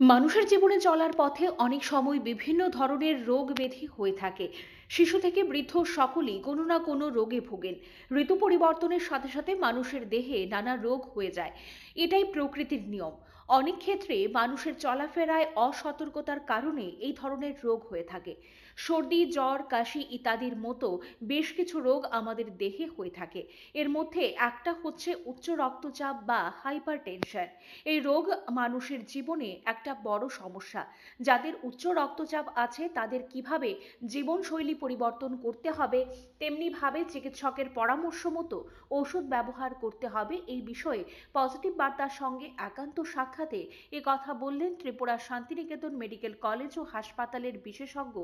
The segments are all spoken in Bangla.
মানুষের জীবনে চলার পথে অনেক সময় বিভিন্ন ধরনের রোগ ব্যাধি হয়ে থাকে। শিশু থেকে বৃদ্ধ সকলেই কোনো না কোনো রোগে ভোগেন। ঋতু পরিবর্তনের সাথে সাথে মানুষের দেহে নানা রোগ হয়ে যায়। এটাই প্রকৃতির নিয়ম। অনেক ক্ষেত্রে মানুষের চলাফেরায় অসতর্কতার কারণে এই ধরনের রোগ হয়ে থাকে। সর্দি, জ্বর, কাশি ইত্যাদির মতো বেশ কিছু রোগ আমাদের দেহে হয়ে থাকে। এর মধ্যে একটা হচ্ছে উচ্চ রক্তচাপ বা হাইপার টেনশন এই রোগ মানুষের জীবনে একটা বড় সমস্যা। যাদের উচ্চ রক্তচাপ আছে তাদের কীভাবে জীবনশৈলী পরিবর্তন করতে হবে, তেমনিভাবে চিকিৎসকের পরামর্শ মতো ওষুধ ব্যবহার করতে হবে, এই বিষয়ে পজিটিভ বার্তার সঙ্গে একান্ত সাক্ষাতে এ কথা বললেন ত্রিপুরা শান্তিনিকেতন মেডিকেল কলেজ ও হাসপাতালের বিশেষজ্ঞ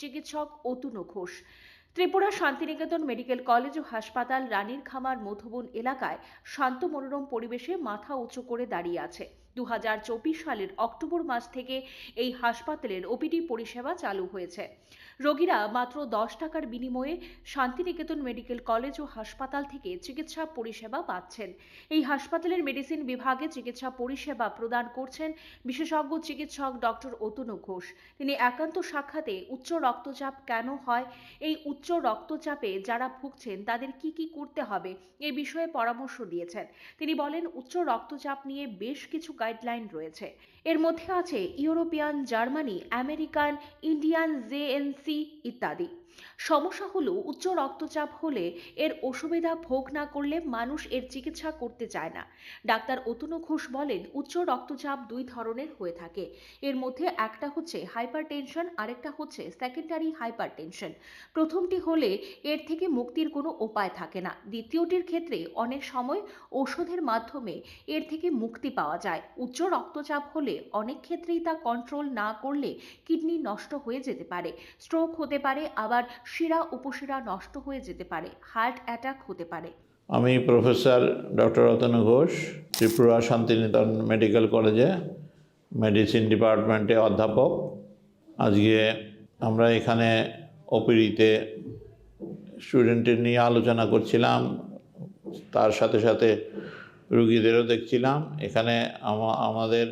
চিকিৎসক অতুন ঘোষ। ত্রিপুরা শান্তিনিকেতন মেডিকেল কলেজ ও হাসপাতাল রানীর খামার মধুবন এলাকায় শান্ত মনোরম পরিবেশে মাথা উঁচু করে দাঁড়িয়ে আছে। দু হাজার চব্বিশ সালের অক্টোবর মাস থেকে এই হাসপাতালের ওপিডি পরিষেবা চালু হয়েছে। রোগীরা মাত্র দশ টাকার বিনিময়ে শান্তিনিকেতন মেডিকেল কলেজ ও হাসপাতাল থেকে চিকিৎসা পরিষেবা পাচ্ছেন। এই হাসপাতালের মেডিসিন বিভাগে চিকিৎসা পরিষেবা প্রদান করছেন বিশেষজ্ঞ চিকিৎসক ডক্টর অতুনু ঘোষ। তিনি একান্ত সাক্ষাতে উচ্চ রক্তচাপ কেন হয়, এই উচ্চ রক্তচাপে যারা ভুগছেন তাদের কি কি করতে হবে এ বিষয়ে পরামর্শ দিয়েছেন। তিনি বলেন, উচ্চ রক্তচাপ নিয়ে বেশ কিছু গাইডলাইন রয়েছে। এর মধ্যে আছে European Germany American Indian JNC ইত্যাদি। সমস্যা হলো উচ্চ রক্তচাপ হলে এর অসুবিধা ভোগ না করলে মানুষ এর চিকিৎসা করতে চায় না। ডাক্তার অতুনু ঘোষ বলেন, উচ্চ রক্তচাপ দুই ধরনের হয়ে থাকে। এর মধ্যে একটা হচ্ছে হাইপার টেনশন আরেকটা হচ্ছে সেকেন্ডারি হাইপার টেনশন প্রথমটি হলে এর থেকে মুক্তির কোনো উপায় থাকে না। দ্বিতীয়টির ক্ষেত্রে অনেক সময় ওষুধের মাধ্যমে এর থেকে মুক্তি পাওয়া যায়। উচ্চ রক্তচাপ হলে অনেক ক্ষেত্রেই তা কন্ট্রোল না করলে কিডনি নষ্ট হয়ে যেতে পারে স্ট্রোক হতে পারে, আবার শিরা উপশিরা নষ্ট হয়ে যেতে পারে হার্ট অ্যাটাক হতে পারে। আমি professor doctor Ratan Ghosh, Tripura Santiniketan medical কলেজে মেডিসিন ডিপার্টমেন্টে অধ্যাপক। আজকে আমরা এখানে ওপিডিতে স্টুডেন্টের নিয়ে আলোচনা করছিলাম, তার সাথে সাথে রুগীদেরও দেখছিলাম। এখানে আমাদের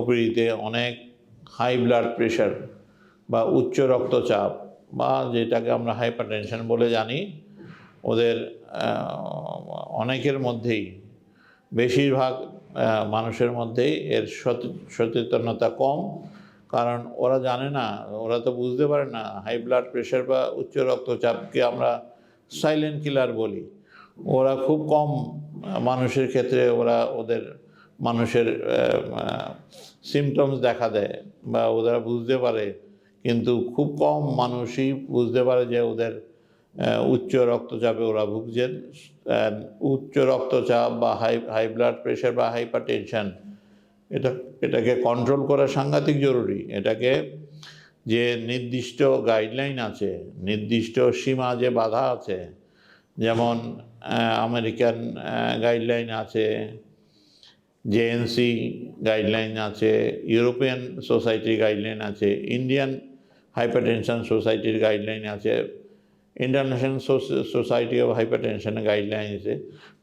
ওপিডিতে অনেক হাই ব্লাড প্রেশার বা উচ্চ রক্তচাপ বা যেটাকে আমরা হাইপার হাইপারটেনশন বলে জানি, ওদের অনেকের মধ্যেই, বেশিরভাগ মানুষের মধ্যেই এর সচে- সচেতনতা কম, কারণ ওরা জানে না, ওরা তো বুঝতে পারে না, হাই ব্লাড প্রেশার বা উচ্চ রক্তচাপকে আমরা সাইলেন্ট কিলার বলি। ওরা খুব কম মানুষের ক্ষেত্রে ওরা ওদের মানুষের সিমটমস দেখা দেয় বা ওরা বুঝতে পারে কিন্তু খুব কম মানুষই বুঝতে পারে যে ওদের উচ্চ রক্তচাপে ওরা ভুগছেন। উচ্চ রক্তচাপ বা হাই হাই ব্লাড প্রেশার বা হাইপার টেনশন এটা, এটাকে কন্ট্রোল করা সাংঘাতিক জরুরি। এটাকে যে নির্দিষ্ট গাইডলাইন আছে, নির্দিষ্ট সীমা যে বাধা আছে, যেমন আমেরিকান গাইডলাইন আছে জেএনসি গাইডলাইন আছে ইউরোপিয়ান সোসাইটির গাইডলাইন আছে ইন্ডিয়ান হাইপারটেনশন সোসাইটির গাইডলাইন আছে ইন্টারন্যাশনাল সোসাইটি অফ হাইপারটেনশনের গাইডলাইন আছে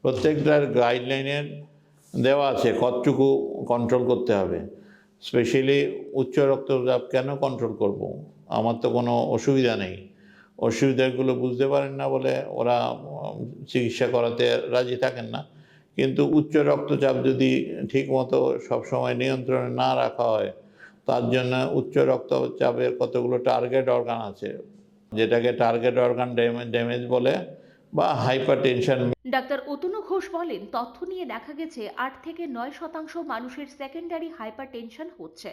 প্রত্যেকটার গাইডলাইনের দেওয়া আছে, কতটুকু কন্ট্রোল করতে হবে। স্পেশালি উচ্চ রক্তচাপ কেন কন্ট্রোল করব। আমার তো কোনো অসুবিধা নেই। অসুবিধাগুলো বুঝতে পারেন না বলে ওরা চিকিৎসা করাতে রাজি থাকেন না। কিন্তু উচ্চ রক্তচাপ যদি ঠিকমতো সবসময় নিয়ন্ত্রণে না রাখা হয় তার জন্য উচ্চ রক্তচাপের কতগুলো টার্গেট অর্গান আছে, যেটাকে টার্গেট অর্গান ড্যামেজ বলে বা hypertension doctor Atanu Ghosh বলেন, তথ্য নিয়ে দেখা গেছে আট থেকে নয় শতাংশ মানুষের সেকেন্ডারি হাইপার টেনশন হচ্ছে।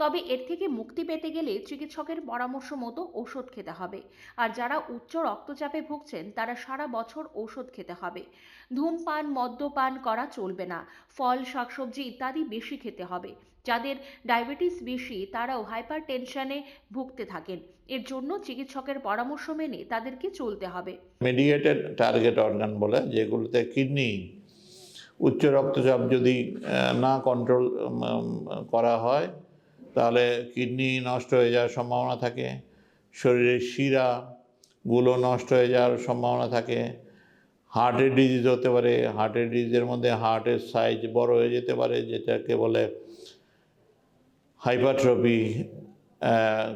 তবে এর থেকে মুক্তি পেতে গেলে চিকিৎসকের পরামর্শ মতো ওষুধ খেতে হবে। আর যারা উচ্চ রক্তচাপে ভুগছেন, তারা সারা বছর ওষুধ খেতে হবে। ধূমপান, মদ্যপান করা চলবে না। ফল, শাকসবজি ইত্যাদি বেশি খেতে হবে। যাদের ডায়াবেটিস বেশি, তারাও হাইপার টেনশনে ভুগতে থাকেন। এর জন্য চিকিৎসকের পরামর্শ মেনে তাদেরকে চলতে হবে। মেডিয়েটেড টার্গেট অর্গান বলে, যেগুলোতে কিডনি, উচ্চ রক্তচাপ যদি না কন্ট্রোল করা হয়, তাহলে কিডনি নষ্ট হয়ে যাওয়ার সম্ভাবনা থাকে, শরীরের শিরাগুলো নষ্ট হয়ে যাওয়ার সম্ভাবনা থাকে হার্টের ডিজিজ হতে পারে হার্টের ডিজিজের মধ্যে হার্টের সাইজ বড় হয়ে যেতে পারে, যেটাকে বলে hypertrophy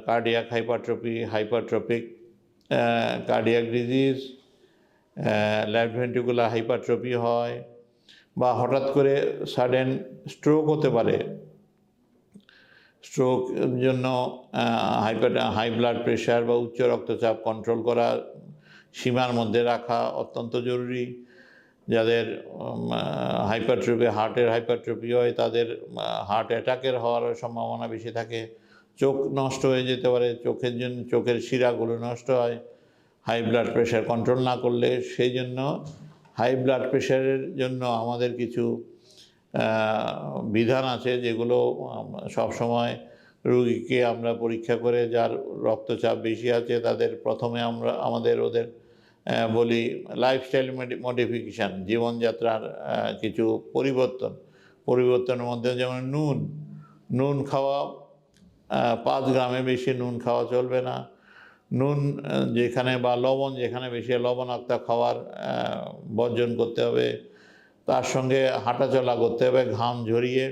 cardiac hypertrophy hypertrophic cardiac disease left ventricular hypertrophy হয় বা হঠাৎ করে সাডেন স্ট্রোক হতে পারে। স্ট্রোক জন্য হাইপার হাই ব্লাড প্রেশার বা উচ্চ রক্তচাপ কন্ট্রোল করা, সীমার মধ্যে রাখা অত্যন্ত জরুরি। যাদের হাইপারট্রপি হার্টের হাইপারট্রপি হয়, তাদের হার্ট অ্যাটাকের হওয়ার সম্ভাবনা বেশি থাকে। চোখ নষ্ট হয়ে যেতে পারে, চোখের জন্য, চোখের শিরাগুলো নষ্ট হয়। হাই ব্লাড প্রেশার কন্ট্রোল না করলে সেই জন্য হাই ব্লাড প্রেশারের জন্য আমাদের কিছু বিধান আছে যেগুলো সব সময় রুগীকে আমরা পরীক্ষা করে, যার রক্তচাপ বেশি আছে, তাদের প্রথমে আমরা, আমাদের ওদের বলি লাইফস্টাইল মডিফিকেশান জীবনযাত্রার কিছু পরিবর্তন। পরিবর্তনের মধ্যে যেমন নুন নুন খাওয়া পাঁচ গ্রামে বেশি নুন খাওয়া চলবে না। নুন যেখানে বা লবণ, যেখানে বেশি লবণাক্ত খাওয়ার বর্জন করতে হবে। তার সঙ্গে হাঁটাচলা করতে হবে, ঘাম ঝরিয়ে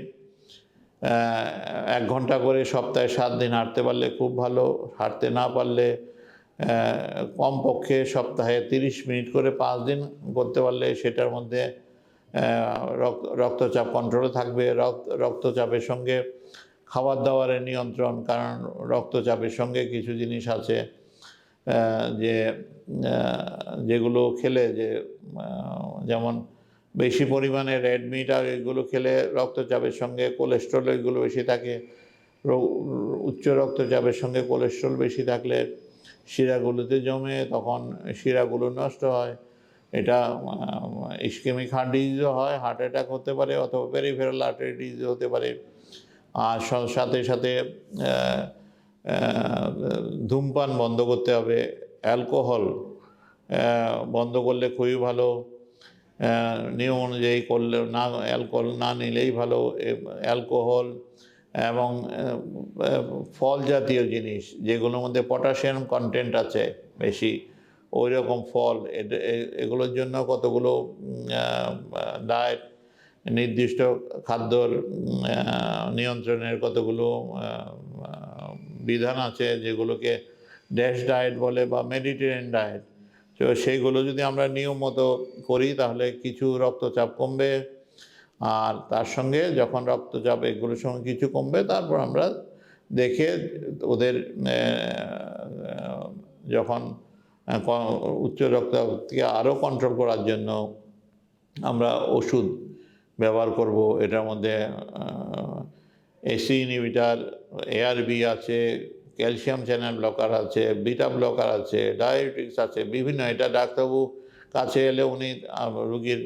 এক ঘণ্টা করে সপ্তাহে সাত দিন হাঁটতে পারলে খুব ভালো, হাঁটতে না পারলে কমপক্ষে সপ্তাহে তিরিশ মিনিট করে পাঁচ দিন করতে পারলে সেটার মধ্যে রক্তচাপ কন্ট্রোলে থাকবে। রক্ত, রক্তচাপের সঙ্গে খাবার দাবারের নিয়ন্ত্রণ, কারণ রক্তচাপের সঙ্গে কিছু জিনিস আছে যে যেগুলো খেলে যে যেমন বেশি পরিমাণে রেড মিট আর এগুলো খেলে রক্তচাপের সঙ্গে কোলেস্ট্রল এগুলো বেশি থাকে। উচ্চ রক্তচাপের সঙ্গে কোলেস্ট্রল বেশি থাকলে শিরাগুলোতে জমে, তখন শিরাগুলো নষ্ট হয়। এটা ইস্কেমিক হার্ট ডিজিজও হয় হার্ট অ্যাটাক হতে পারে অথবা পেরিফেরাল আর্টারি ডিজিজ হতে পারে। আর সাথে সাথে ধূমপান বন্ধ করতে হবে। অ্যালকোহল বন্ধ করলে খুবই ভালো। নিয়ম অনুযায়ী করলে না, অ্যালকোহল না নিলেই ভালো। অ্যালকোহল এবং ফল জাতীয় জিনিস, যেগুলোর মধ্যে পটাশিয়াম কন্টেন্ট আছে বেশি ওই রকম ফল এগুলোর জন্য কতগুলো ডায়েট নির্দিষ্ট খাদ্যর নিয়ন্ত্রণের কতগুলো বিধান আছে যেগুলোকে ড্যাশ ডায়েট বলে বা মেডিটেরিয়ান ডায়েট তো সেইগুলো যদি আমরা নিয়ম মতো করি তাহলে কিছু রক্তচাপ কমবে আর তার সঙ্গে যখন রক্তচাপ এগুলোর সঙ্গে কিছু কমবে, তারপর আমরা দেখে ওদের যখন উচ্চ রক্তচাপকে আরও কন্ট্রোল করার জন্য আমরা ওষুধ ব্যবহার করব, এটার মধ্যে এসি ইনহিবিটার এআরবি আছে ক্যালসিয়াম চ্যানেল ব্লকার আছে বিটা ব্লকার আছে ডায়াবেটিক্স আছে, বিভিন্ন, এটা ডাক্তারবাবু কাছে এলে উনি রুগীর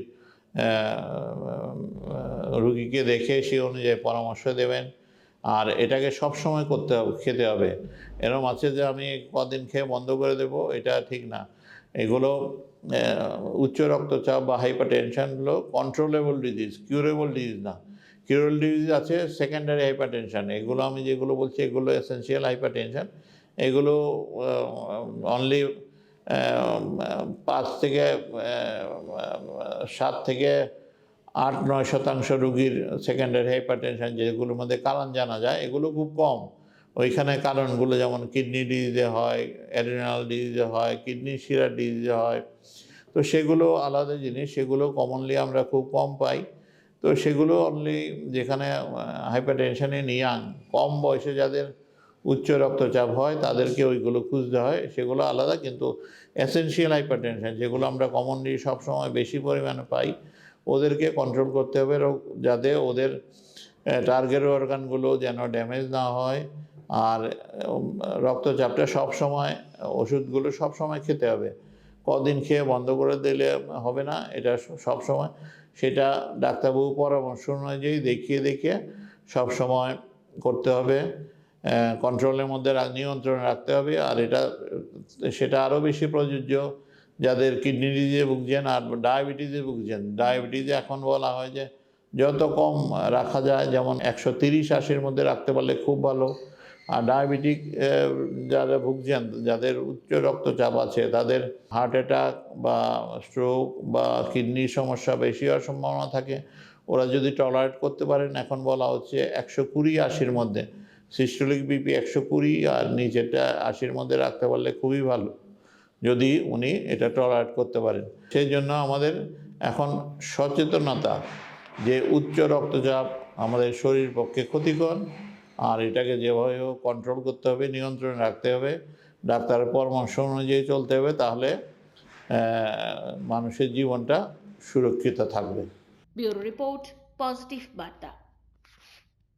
রুগীকে দেখে সে অনুযায়ী পরামর্শ দেবেন। আর এটাকে সব সময় করতে হবে, খেতে হবে। এরম আছে যে আমি কদিন খেয়ে বন্ধ করে দেব, এটা ঠিক না। এগুলো উচ্চ রক্তচাপ বা হাইপার টেনশনগুলো কন্ট্রোলেবল ডিজিজ কিউরেবল ডিজিজ না। কিউরেবল ডিজিজ আছে সেকেন্ডারি হাইপার টেনশন এগুলো আমি যেগুলো বলছি, এগুলো এসেন্সিয়াল হাইপার টেনশান এগুলো অনলি পাঁচ থেকে সাত থেকে আট, নয় শতাংশ রুগীর সেকেন্ডারি হাইপার টেনশন যেগুলোর মধ্যে কারণ জানা যায়, এগুলো খুব কম। ওইখানে কারণগুলো যেমন কিডনি ডিজিজে হয় অ্যাড্রিনাল ডিজিজে হয় কিডনি শিরার ডিজিজে হয়। তো সেগুলো আলাদা জিনিস, সেগুলো কমনলি আমরা খুব কম পাই। তো সেগুলো অনলি যেখানে হাইপার টেনশন ইন ইয়াং কম বয়সে যাদের উচ্চ রক্তচাপ হয়, তাদেরকে ওইগুলো খুঁজতে হয়। সেগুলো আলাদা কিন্তু এসেনশিয়াল হাইপার টেনশন যেগুলো আমরা কমনলি সবসময় বেশি পরিমাণে পাই, ওদেরকে কন্ট্রোল করতে হবে যাতে ওদের টার্গেট অর্গানগুলো যেন ড্যামেজ না হয়। আর রক্তচাপটা সব সময় ওষুধগুলো সব সময় খেতে হবে। কদিন খেয়ে বন্ধ করে দিলে হবে না, এটা সব সময় সেটা ডাক্তারবাবু পরামর্শ অনুযায়ী দেখিয়ে দেখিয়ে সব সময় করতে হবে। কন্ট্রোলের মধ্যে নিয়ন্ত্রণে রাখতে হবে। আর এটা, সেটা আরও বেশি প্রযোজ্য যাদের কিডনি ডিজিজে ভুগছেন আর ডায়াবেটিসে ভুগছেন। ডায়াবেটিসে এখন বলা হয় যে, যত কম রাখা যায়, যেমন একশো তিরিশ আশির মধ্যে রাখতে পারলে খুব ভালো। আর ডায়াবেটিক যারা ভুগছেন, যাদের উচ্চ রক্তচাপ আছে, তাদের হার্ট অ্যাটাক বা স্ট্রোক বা কিডনির সমস্যা বেশি হওয়ার সম্ভাবনা থাকে। ওরা যদি টলারেট করতে পারেন, এখন বলা হচ্ছে একশো কুড়ি আশির মধ্যে। সিস্টোলিক বিপি একশো কুড়ি আর নিচেরটা আশির মধ্যে রাখতে পারলে খুবই ভালো, যদি উনি এটা টলারেট করতে পারেন। সেই জন্য আমাদের এখন সচেতনতা, যে উচ্চ রক্তচাপ আমাদের শরীর পক্ষে ক্ষতিকর, আর এটাকে যেভাবে কন্ট্রোল করতে হবে, নিয়ন্ত্রণে রাখতে হবে, ডাক্তারের পরামর্শ অনুযায়ী চলতে হবে, তাহলে মানুষের জীবনটা সুরক্ষিত থাকবে। রিপোর্ট, পজিটিভ বার্তা।